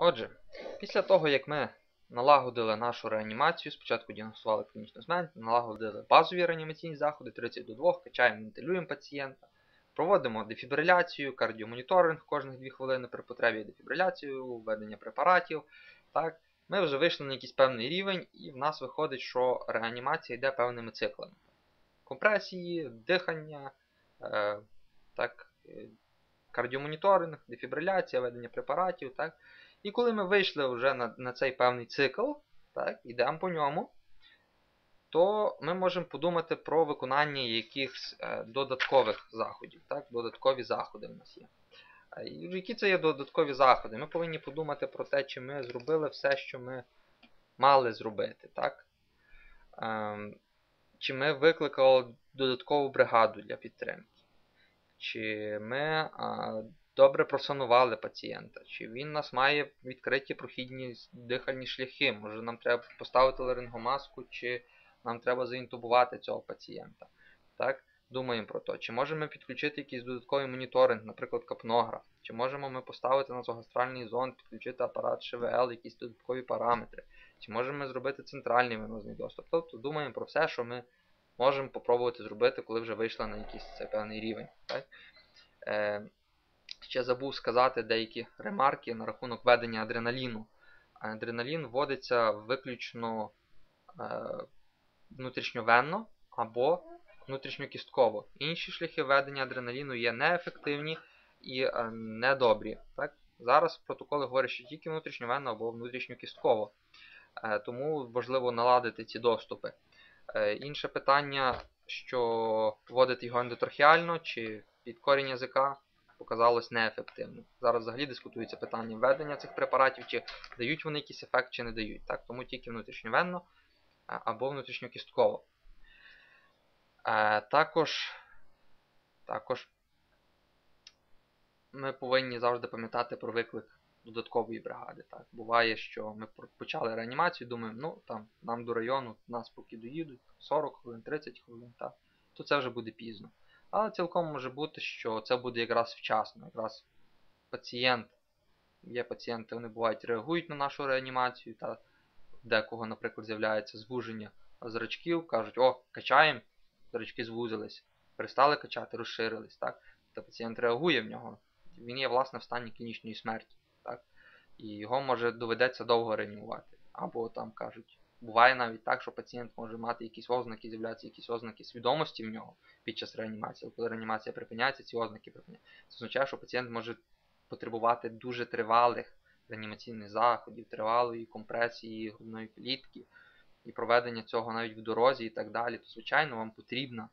Отже, після того, як ми налагодили нашу реанімацію, спочатку діагностували клінічну смерть, налагодили базові реанімаційні заходи 30 до 2, качаємо, вентилюємо пацієнта, проводимо дефібриляцію, кардіомоніторинг кожних 2 хвилини при потребі дефібриляцію, введення препаратів. Так, Ми вже вийшли на якийсь певний рівень, і в нас виходить, що реанімація йде певними циклами. Компресії, дихання, е, так, е, кардіомоніторинг, дефібриляція, введення препаратів. Так. І коли ми вийшли вже на на цей певний цикл, так, йдемо по ньому, то ми можемо подумати про виконання якихось е, додаткових заходів. Так, Додаткові заходи в нас є. Е, Які це є додаткові заходи? Ми повинні подумати про те, чи ми зробили все, що ми мали зробити. так? Ем, чи ми викликали додаткову бригаду для підтримки, чи ми а, добре просанували пацієнта, чи він у нас має відкриті прохідні дихальні шляхи, може нам треба поставити ларингомаску, чи нам треба заінтубувати цього пацієнта. Так? Думаємо про те, чи можемо підключити якийсь додатковий моніторинг, наприклад, капнограф, чи можемо ми поставити на зогастральний зонд, підключити апарат ШВЛ, якісь додаткові параметри, чи можемо ми зробити центральний венозний доступ. Тобто думаємо про все, що ми можемо попробувати зробити, коли вже вийшли на якийсь цей певний рівень. Так? Е, Ще забув сказати деякі ремарки на рахунок ведення адреналіну. Адреналін вводиться виключно е, внутрішньовенно або внутрішньокістково. Інші шляхи ведення адреналіну є неефективні і е, недобрі. Так? Зараз протоколи говорять, що тільки внутрішньовенно або внутрішньокістково. Е, тому важливо наладити ці доступи. Е, інше питання, що вводити його ендотрахеально чи під корінь язика, показалось неефективним. Зараз взагалі дискутується питання введення цих препаратів, чи дають вони якийсь ефект, чи не дають. Так? Тому тільки внутрішньовенно або внутрішньокістково. Е, також, також ми повинні завжди пам'ятати про виклик додаткової бригади. Так? Буває, що ми почали реанімацію, думаємо, ну там нам до району, нас поки доїдуть 40 хвилин, 30 хвилин, так? то це вже буде пізно. Але цілком може бути, що це буде якраз вчасно. Якраз пацієнт, є пацієнти, вони бувають реагують на нашу реанімацію, та декого, наприклад, з'являється звуження зрачків, кажуть, о, качаємо, зрачки звузились, перестали качати, розширились. так? Та пацієнт реагує в нього. Він є, власне, в стані клінічної смерті. так? І його може доведеться довго реанімувати. Або там кажуть, буває навіть так, що пацієнт може мати якісь ознаки, з'являються якісь ознаки свідомості в нього під час реанімації. Коли реанімація припиняється, ці ознаки припиняються. Це означає, що пацієнт може потребувати дуже тривалих реанімаційних заходів, тривалої компресії грудної клітки і проведення цього навіть в дорозі і так далі, то, звичайно, вам потрібна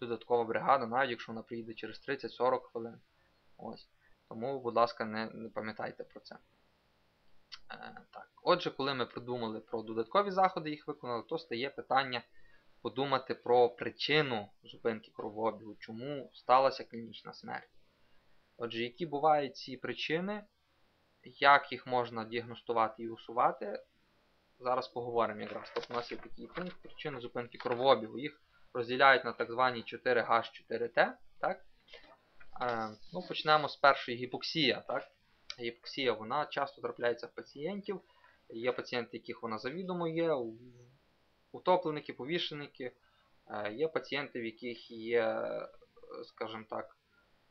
додаткова бригада, навіть якщо вона приїде через 30-40 хвилин. Ось. Тому, будь ласка, не, не пам'ятайте про це. Е, так. Отже, коли ми придумали про додаткові заходи, їх виконали, то стає питання подумати про причину зупинки кровообігу, чому сталася клінічна смерть. Отже, які бувають ці причини, як їх можна діагностувати і усувати, зараз поговоримо якраз. Тобто у нас є такий пункт причини зупинки кровообігу. Їх розділяють на так звані 4H4T. Так? Е, ну, Почнемо з першої гіпоксія. Так? Гіпоксія вона часто трапляється в пацієнтів. Є пацієнти, яких вона завідомо є, утопленики, повішеники. Е, є пацієнти, в яких є, скажімо так,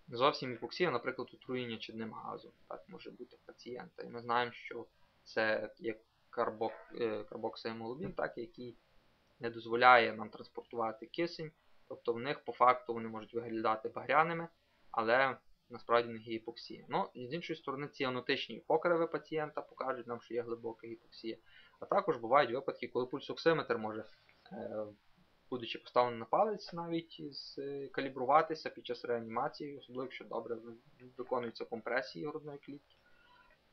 не зовсім гіпоксія, наприклад, отруєння чадним газом. Так може бути в пацієнта. І ми знаємо, що це є карбок, е, так, який не дозволяє нам транспортувати кисень. Тобто в них по факту вони можуть виглядати багряними, але насправді не гіпоксія. Ну, з іншої сторони, ці анотичні покриви пацієнта покажуть нам, що є глибока гіпоксія. А також бувають випадки, коли пульсоксиметр може, е, будучи поставлений на палець, навіть калібруватися під час реанімації, особливо якщо добре виконуються компресії грудної клітки,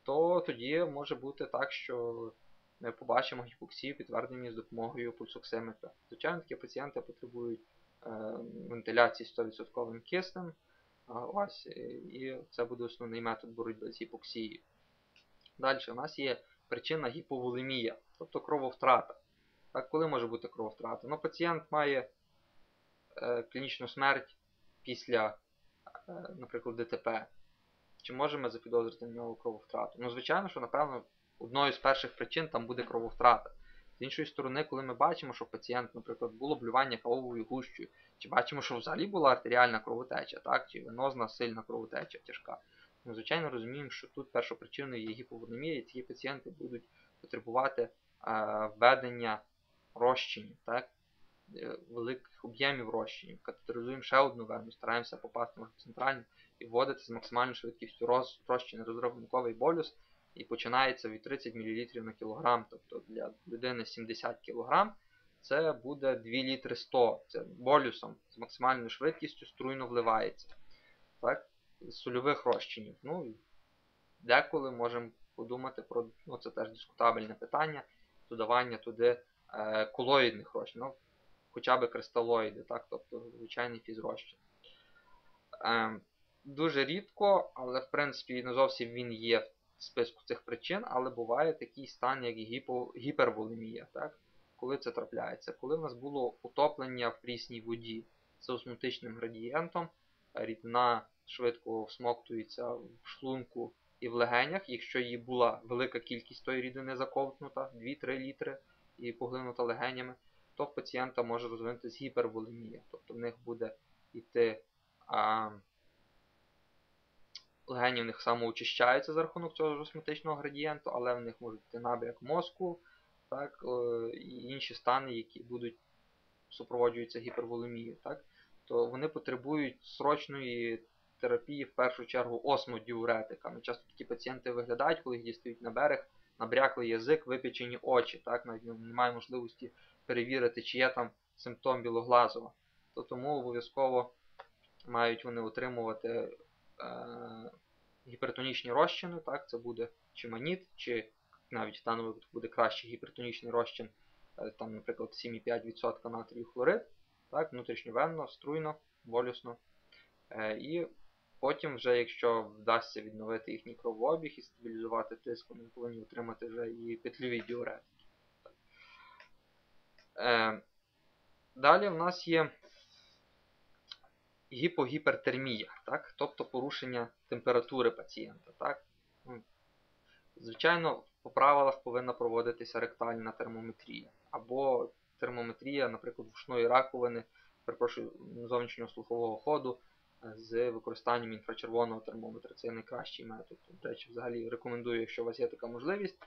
то тоді може бути так, що ми побачимо гіпоксію підтверджені з допомогою пульсоксиметра. Звичайно, такі пацієнти потребують е, вентиляції 100% киснем. Ось, І це буде основний метод боротьби з гіпоксією. Далі у нас є причина гіповолемія, тобто крововтрата. Так, Коли може бути крововтрата? Ну, Пацієнт має е, клінічну смерть після, е, наприклад, ДТП чи можемо запідозрити в нього крововтрату? Ну, звичайно, що, напевно, одною з перших причин там буде крововтрата. З іншої сторони, коли ми бачимо, що пацієнт, наприклад, було блювання кавовою гущою, чи бачимо, що взагалі була артеріальна кровотеча, так, чи венозна сильна кровотеча тяжка, ми, звичайно, розуміємо, що тут першопричиною є гіповолемія, і ці пацієнти будуть потребувати е, введення розчинів, так, е, великих об'ємів розчинів. Катетеризуємо ще одну вену, стараємося попасти в центральну і вводити з максимальною швидкістю роз, розчин розрахунковий болюс і починається від 30 мл на кілограм, тобто для людини 70 кг це буде 2 літри 100 це болюсом з максимальною швидкістю струйно вливається. Так? З сольових розчинів. Ну, Деколи можемо подумати про, ну це теж дискутабельне питання, додавання туди е, колоїдних розчинів, ну, хоча б кристалоїди, так? тобто звичайний фізрозчин. Е, Дуже рідко, але в принципі не зовсім він є списку цих причин, але буває такий стан, як гіпо, гіперволемія. Так? Коли це трапляється? Коли в нас було утоплення в прісній воді з осмотичним градієнтом, рідина швидко всмоктується в шлунку і в легенях, якщо її була велика кількість тої рідини заковтнута, 2-3 літри і поглинута легенями, то в пацієнта може розвинутися гіперволемія. Тобто в них буде йти а, легені в них самоочищаються за рахунок цього осмотичного градієнту, але в них можуть йти набряк мозку так, е, і інші стани, які будуть супроводжуються гіперволемією. Так, то вони потребують срочної терапії в першу чергу осмодіуретиками. Часто такі пацієнти виглядають, коли їх дістають на берег, набряклий язик, випічені очі. Так, навіть немає можливості перевірити, чи є там симптом білоглазова. То тому обов'язково мають вони отримувати гіпертонічні розчини. Так, Це буде чи маніт, чи навіть в даному випадку буде кращий гіпертонічний розчин, е, там, наприклад, 7,5% натрію хлорид, так, внутрішньовенно, струйно, болюсно. Е, і потім, вже, якщо вдасться відновити їхній кровообіг і стабілізувати тиск, вони повинні отримати вже і петлюві діуретики. Е, далі в нас є гіпогіпертермія, так? тобто порушення температури пацієнта. Так? Звичайно, по правилах повинна проводитися ректальна термометрія. Або термометрія, наприклад, вушної раковини, перепрошую, зовнішнього слухового ходу з використанням інфрачервоного термометра. Це найкращий метод. До речі, взагалі рекомендую, якщо у вас є така можливість,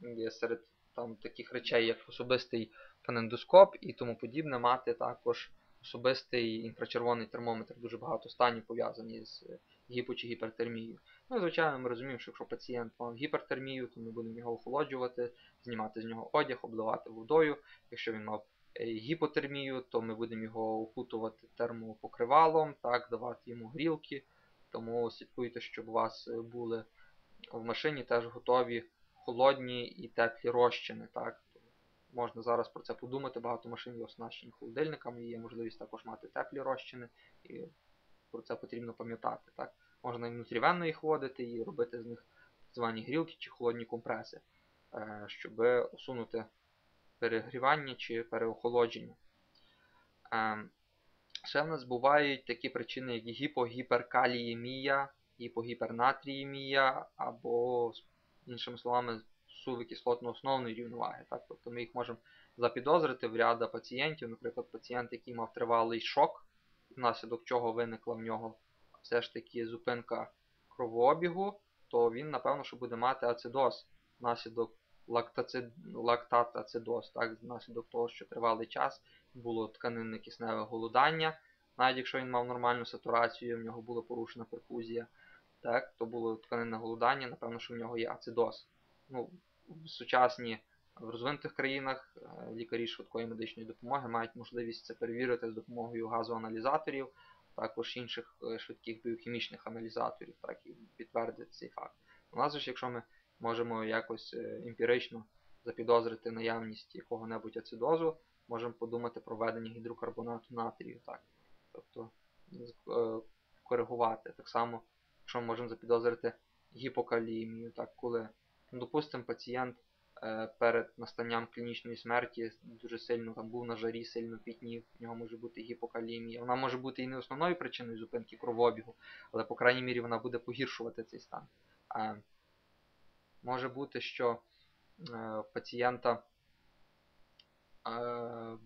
є серед там таких речей, як особистий фонендоскоп і тому подібне, мати також особистий інфрачервоний термометр. Дуже багато станів пов'язані з гіпо- чи гіпертермією. Ну і звичайно, ми розуміємо, що якщо пацієнт мав гіпертермію, то ми будемо його охолоджувати, знімати з нього одяг, обливати водою. Якщо він мав е, гіпотермію, то ми будемо його окутувати термопокривалом, так, давати йому грілки. Тому слідкуйте, щоб у вас е, були в машині теж готові холодні і теплі розчини. Так. Можна зараз про це подумати, багато машин є оснащені холодильниками, є можливість також мати теплі розчини, і про це потрібно пам'ятати. Так. Можна і внутрівенно їх вводити і робити з них звані грілки чи холодні компреси, е, щоб усунути перегрівання чи переохолодження. Е, ще в нас бувають такі причини, як гіпогіперкаліємія, гіпогіпернатріємія, або, іншими словами, суви кислотно-основної рівноваги. Так? Тобто ми їх можемо запідозрити в ряда пацієнтів, наприклад, пацієнт, який мав тривалий шок, внаслідок чого виникла в нього все ж таки зупинка кровообігу, то він, напевно, що буде мати ацидоз внаслідок лактат-ацидоз, так, внаслідок того, що тривалий час було тканинне кисневе голодання. Навіть якщо він мав нормальну сатурацію, в нього була порушена перфузія, так, то було тканинне голодання, напевно, що в нього є ацидоз. Ну, сучасні в розвинутих країнах лікарі швидкої медичної допомоги мають можливість це перевірити з допомогою газоаналізаторів, також інших швидких біохімічних аналізаторів, так, і підтвердити цей факт. У нас ж, якщо ми можемо якось емпірично запідозрити наявність якого-небудь ацидозу, можемо подумати про введення гідрокарбонату натрію. Так. Тобто коригувати. Так само, якщо ми можемо запідозрити гіпокалімію, так, коли, допустимо, пацієнт е, перед настанням клінічної смерті дуже сильно там був на жарі, сильно пітнів, в нього може бути гіпокалімія. Вона може бути і не основною причиною зупинки кровообігу, але по крайній мірі вона буде погіршувати цей стан. Е, може бути, що е, пацієнта е,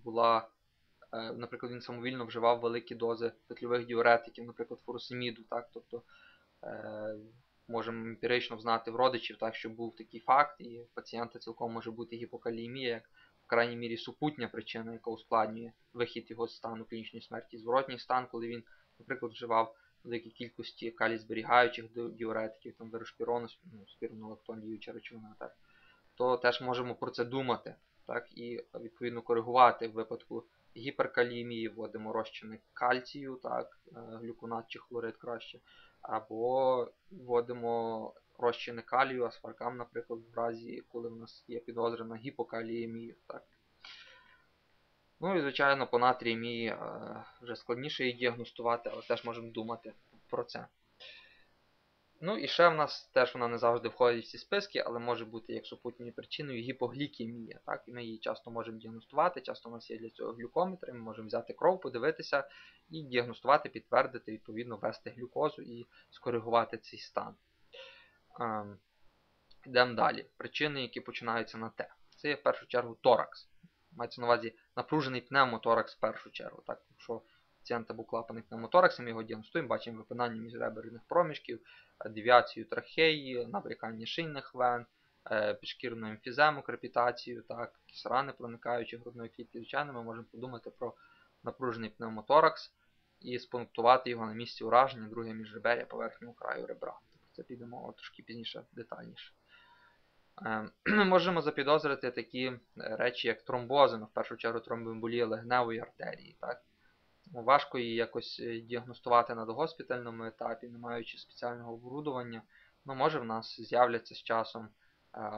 була, е, наприклад, він самовільно вживав великі дози петльових діуретиків, наприклад, фуросеміду, так, тобто можемо емпірично взнати в родичів, так, що був такий факт, і в пацієнта цілком може бути гіпокалімія, як в крайній мірі супутня причина, яка ускладнює вихід його з стану клінічної смерті. Зворотній стан, коли він, наприклад, вживав великій кількості калій зберігаючих діуретиків, там верошпірону, ну, спірнолактон діюча речовина, так, то теж можемо про це думати так, і відповідно коригувати в випадку гіперкалімії, вводимо розчини кальцію, так, е, глюконат чи хлорид краще, або вводимо розчини калію, асфаркам, наприклад, в разі, коли в нас є підозра на гіпокаліємію. Так. Ну і, звичайно, по натріємії е, вже складніше її діагностувати, але теж можемо думати про це. Ну і ще в нас теж вона не завжди входить в ці списки, але може бути як супутньою причиною гіпоглікемія. Так? І ми її часто можемо діагностувати, часто у нас є для цього глюкометри, ми можемо взяти кров, подивитися і діагностувати, підтвердити, відповідно, ввести глюкозу і скоригувати цей стан. Ем, Йдемо далі. Причини, які починаються на Т. Це є в першу чергу торакс. Мається на увазі напружений пневмоторакс в першу чергу. Так? Пацієнта був клапаний пневмоторакс, ми його діагностуємо, бачимо випинання міжреберних проміжків, девіацію трахеї, набрякання шийних вен, е, підшкірну емфізему, крепітацію, так, рани проникаючи грудної клітки. Звичайно, ми можемо подумати про напружений пневмоторакс і спунктувати його на місці ураження, друге міжреберя поверхнього краю ребра. Тобто це підемо трошки пізніше, детальніше. Е, ми можемо запідозрити такі речі, як тромбози, ну, в першу чергу тромбоемболія легневої артерії. Так? Важко її якось е, діагностувати на догоспітальному етапі, не маючи спеціального оборудування. Ну, Може в нас з'являться з часом,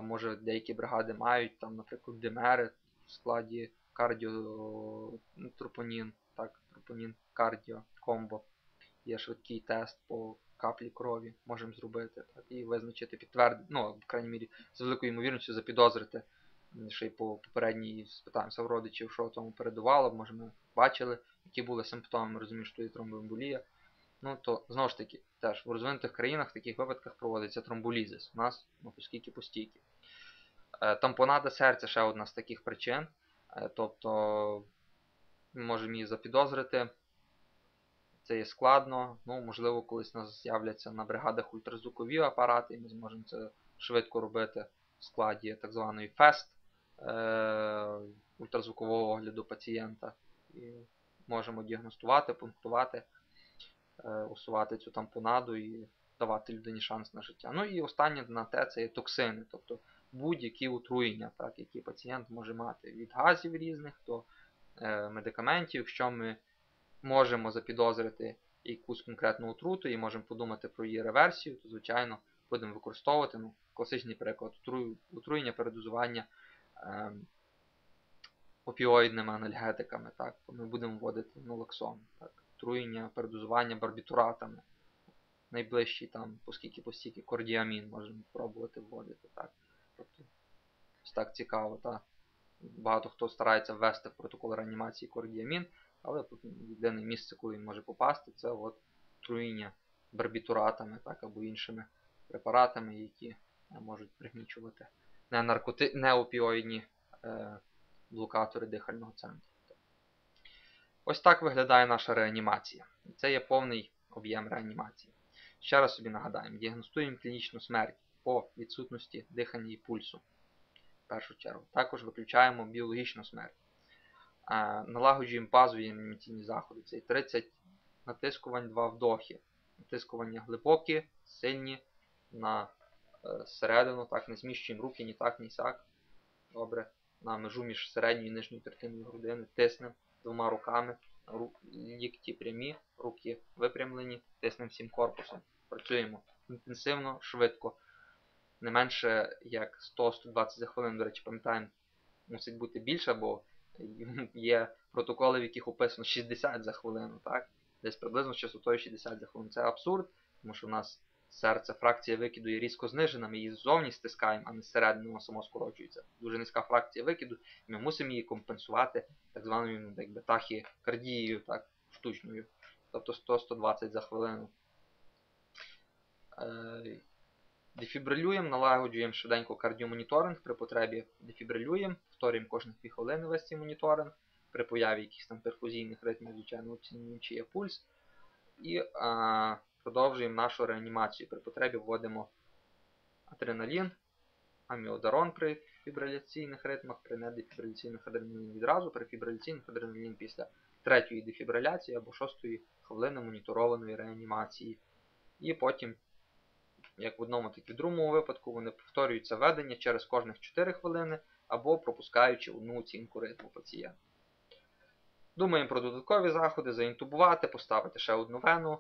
може деякі бригади мають, там, наприклад, димери в складі кардіотропонін, так, тропонін кардіо комбо. Є швидкий тест по каплі крові, можемо зробити так, і визначити, підтвердити, ну, в крайній мірі, з великою ймовірністю запідозрити. Ще й по попередній спитаємося в родичів, що тому передувало, може ми бачили які були симптомами, є тромбоемболія, ну то знову ж таки, теж в розвинутих країнах в таких випадках проводиться тромболізис. У нас ну, постійки постійки. Е, тампонада серця ще одна з таких причин. Е, тобто ми можемо її запідозрити. Це є складно. Ну, Можливо, колись у нас з'являться на бригадах ультразвукові апарати, і ми зможемо це швидко робити в складі так званої ФЕСТ е ультразвукового огляду пацієнта. Можемо діагностувати, пунктувати, е, усувати цю тампонаду і давати людині шанс на життя. Ну і останнє на те це є токсини, тобто будь-які отруєння, так, які пацієнт може мати від газів різних до е, медикаментів. Якщо ми можемо запідозрити якусь конкретну отруту і можемо подумати про її реверсію, то, звичайно, будемо використовувати ну, класичний приклад отруєння передозування. Опіоїдними анальгетиками. Так? Ми будемо вводити налоксон, так? труєння, передозування барбітуратами. Найближчий там, оскільки постільки кордіамін можемо пробувати вводити. Так? Тобто, ось так цікаво. Так? Багато хто старається ввести в протокол реанімації кордіамін, але єдине місце, коли він може попасти, це от труєння барбітуратами так? або іншими препаратами, які е, можуть пригнічувати не, наркоти... не опіоїдні е, блокатори дихального центру. Ось так виглядає наша реанімація. Це є повний об'єм реанімації. Ще раз собі нагадаємо, діагностуємо клінічну смерть по відсутності дихання і пульсу. В першу чергу. Також виключаємо біологічну смерть. Налагоджуємо базові реанімаційні заходи. Це 30 натискувань, 2 вдохи. Натискування глибокі, сильні на е, середину, так, не зміщуємо руки ні так, ні сяк. Добре на межу між середньою і нижньою третиною грудини, тиснемо двома руками, лікті прямі, руки випрямлені, тиснемо всім корпусом. Працюємо інтенсивно, швидко. Не менше як 100-120 за хвилину, до речі, пам'ятаємо, мусить бути більше, бо є протоколи, в яких описано 60 за хвилину. так? Десь приблизно з частотою 60 за хвилину. Це абсурд, тому що в нас серце, фракція викиду є різко знижена, ми її ззовні стискаємо, а не зсередини воно само скорочується. Дуже низька фракція викиду, і ми мусимо її компенсувати так званою ну, якби, тахікардією, так, штучною. Тобто 100-120 за хвилину. Е, Дефібрилюємо, налагоджуємо швиденько кардіомоніторинг, при потребі дефібрилюємо, повторюємо кожні 2 хвилини весь цей моніторинг, при появі якихось там перфузійних ритмів, звичайно, оцінюємо, чи є пульс. І а, продовжуємо нашу реанімацію. При потребі вводимо адреналін, аміодарон при фібриляційних ритмах, при недефібриляційних адреналін відразу, при фібриляційних адреналін після третьої дефібриляції або шостої хвилини моніторованої реанімації. І потім, як в одному, так і в другому випадку, вони повторюються введення через кожних 4 хвилини або пропускаючи одну оцінку ритму пацієнта. Думаємо про додаткові заходи, заінтубувати, поставити ще одну вену,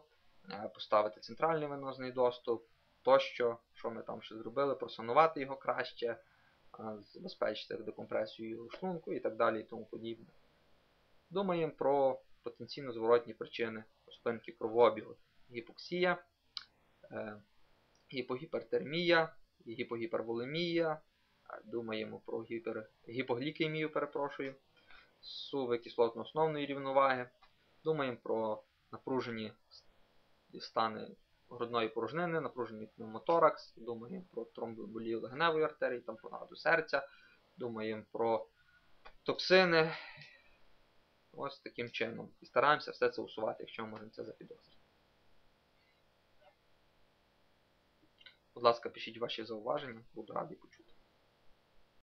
поставити центральний венозний доступ, тощо, що ми там ще зробили, просанувати його краще, е, забезпечити декомпресію шлунку і так далі і тому подібне. Думаємо про потенційно зворотні причини спинки кровообігу. Гіпоксія, е, гіпогіпертермія, гіпогіперволемія, е, думаємо про гіпер... гіпоглікемію, перепрошую, суви кислотно-основної рівноваги. Думаємо про напружені стани грудної порожнини, напружений пневмоторакс, думаємо про тромбоемболію легеневої артерії, там понаду серця, думаємо про токсини. Ось таким чином. І стараємося все це усувати, якщо ми можемо це запідозрити. Будь ласка, пишіть ваші зауваження, буду радий почути.